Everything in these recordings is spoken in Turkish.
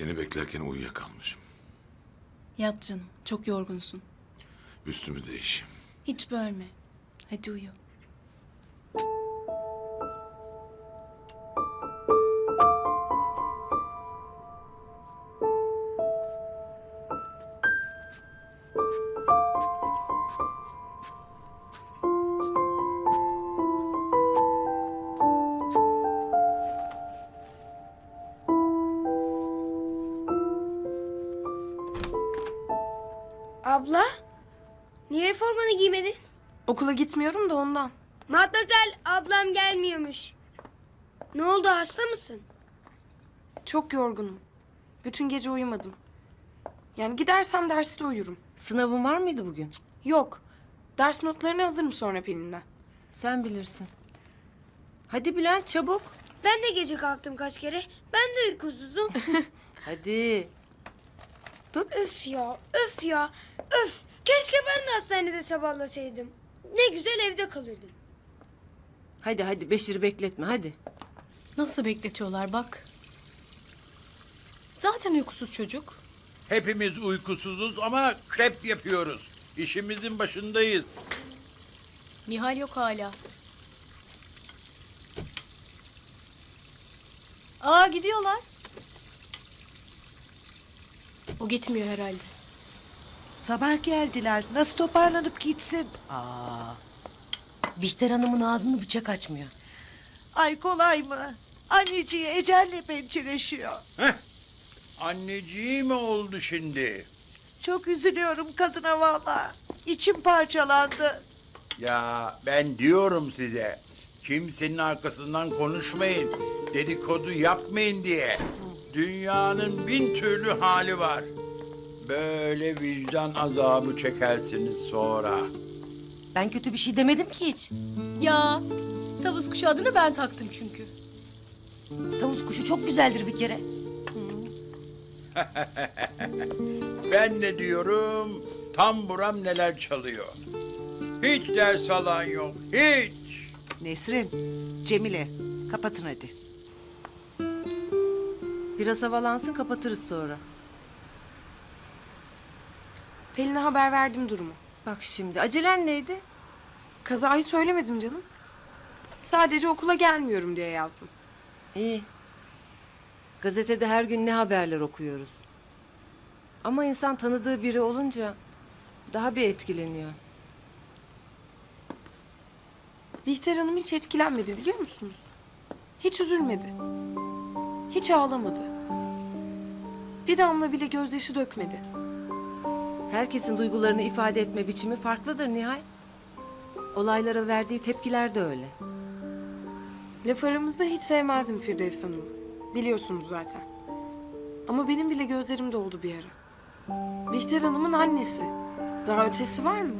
Seni beklerken uyuyakalmışım. Yat canım. Çok yorgunsun. Üstümü değiş. Hiç bölme. Hadi uyu. Okula gitmiyorum da ondan. Matmazel ablam gelmiyormuş. Ne oldu hasta mısın? Çok yorgunum. Bütün gece uyumadım. Yani gidersem derste uyurum. Sınavın var mıydı bugün? Yok. Ders notlarını alırım sonra Pelin'den. Sen bilirsin. Hadi Bülent çabuk. Ben de gece kalktım kaç kere. Ben de uykusuzum. Hadi. öf ya, öf ya, öf. Keşke ben de hastanede sabahlasaydım. Ne güzel evde kalırdım. Hadi hadi Beşir'i bekletme hadi. Nasıl bekletiyorlar bak. Zaten uykusuz çocuk. Hepimiz uykusuzuz ama krep yapıyoruz. İşimizin başındayız. Nihal yok hala. Aa gidiyorlar. O gitmiyor herhalde. Sabah geldiler. Nasıl toparlanıp gitsin? Bihter Hanım'ın ağzını bıçak açmıyor. Ay kolay mı? Anneciği ecelle pençeleşiyor. Heh. Anneciği mi oldu şimdi? Çok üzülüyorum kadına valla. İçim parçalandı. Ya ben diyorum size. Kimsenin arkasından konuşmayın. Dedikodu yapmayın diye. Dünyanın bin türlü hali var. Böyle vicdan azabı çekersiniz sonra. Ben kötü bir şey demedim ki hiç. Ya tavus kuşu adını ben taktım çünkü. Tavus kuşu çok güzeldir bir kere. Ben ne diyorum? Tam buram neler çalıyor. Hiç ders alan yok. Hiç. Nesrin, Cemile kapatın hadi. Biraz havalansın kapatırız sonra. Pelin'e haber verdim durumu. Bak şimdi acelen neydi? Kazayı söylemedim canım. Sadece okula gelmiyorum diye yazdım. İyi. Gazetede her gün ne haberler okuyoruz. Ama insan tanıdığı biri olunca daha bir etkileniyor. Bihter Hanım hiç etkilenmedi biliyor musunuz? Hiç üzülmedi. Hiç ağlamadı. Bir damla bile gözyaşı dökmedi. Herkesin duygularını ifade etme biçimi farklıdır Nihal. Olaylara verdiği tepkiler de öyle. Laf aramızda hiç sevmezdim Firdevs Hanım'ı. Biliyorsunuz zaten. Ama benim bile gözlerim doldu bir ara. Bihter Hanım'ın annesi. Daha ötesi var mı?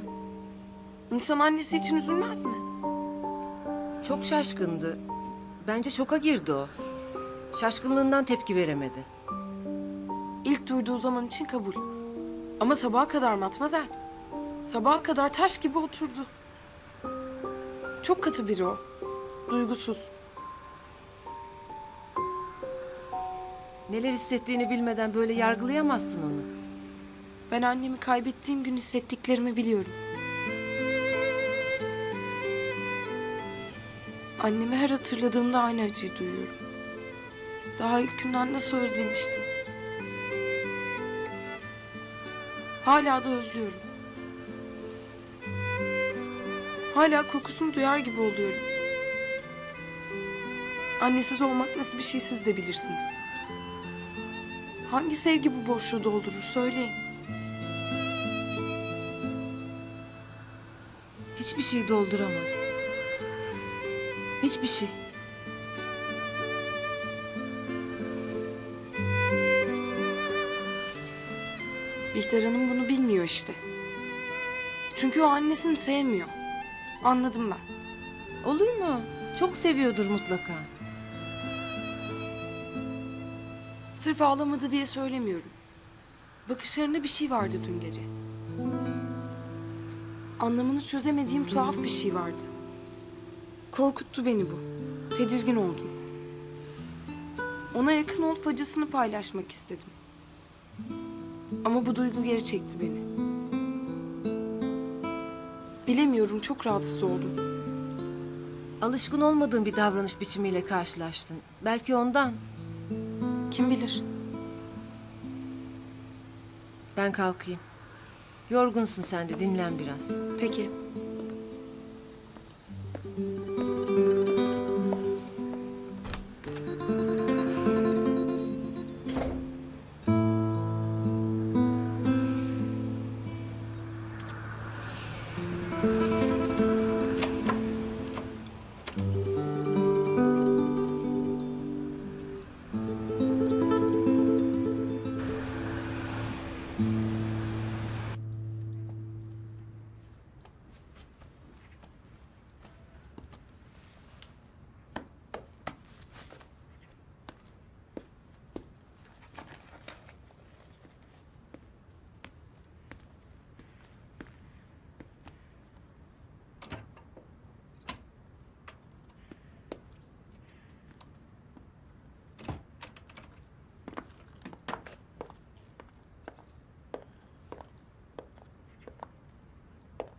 İnsan annesi için üzülmez mi? Çok şaşkındı. Bence şoka girdi o. Şaşkınlığından tepki veremedi. İlk duyduğu zaman için kabul. Ama sabaha kadar matmazel. Sabaha kadar taş gibi oturdu. Çok katı biri o. Duygusuz. Neler hissettiğini bilmeden böyle yargılayamazsın onu. Ben annemi kaybettiğim gün hissettiklerimi biliyorum. Annemi her hatırladığımda aynı acıyı duyuyorum. Daha ilk günden nasıl özlemiştim. Hala da özlüyorum. Hala kokusunu duyar gibi oluyorum. Annesiz olmak nasıl bir şey siz de bilirsiniz. Hangi sevgi bu boşluğu doldurur söyleyin. Hiçbir şey dolduramaz. Hiçbir şey. Bihter Hanım bunu bilmiyor işte. Çünkü o annesini sevmiyor. Anladım ben. Olur mu? Çok seviyordur mutlaka. Sırf ağlamadı diye söylemiyorum. Bakışlarında bir şey vardı dün gece. Anlamını çözemediğim tuhaf bir şey vardı. Korkuttu beni bu. Tedirgin oldum. Ona yakın olup acısını paylaşmak istedim. Ama bu duygu geri çekti beni. Bilemiyorum çok rahatsız oldum. Alışkın olmadığın bir davranış biçimiyle karşılaştın. Belki ondan. Kim bilir? Ben kalkayım. Yorgunsun sen de dinlen biraz. Peki.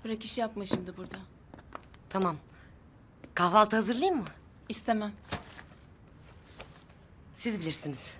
Bırak iş yapma şimdi burada. Tamam. Kahvaltı hazırlayayım mı? İstemem. Siz bilirsiniz.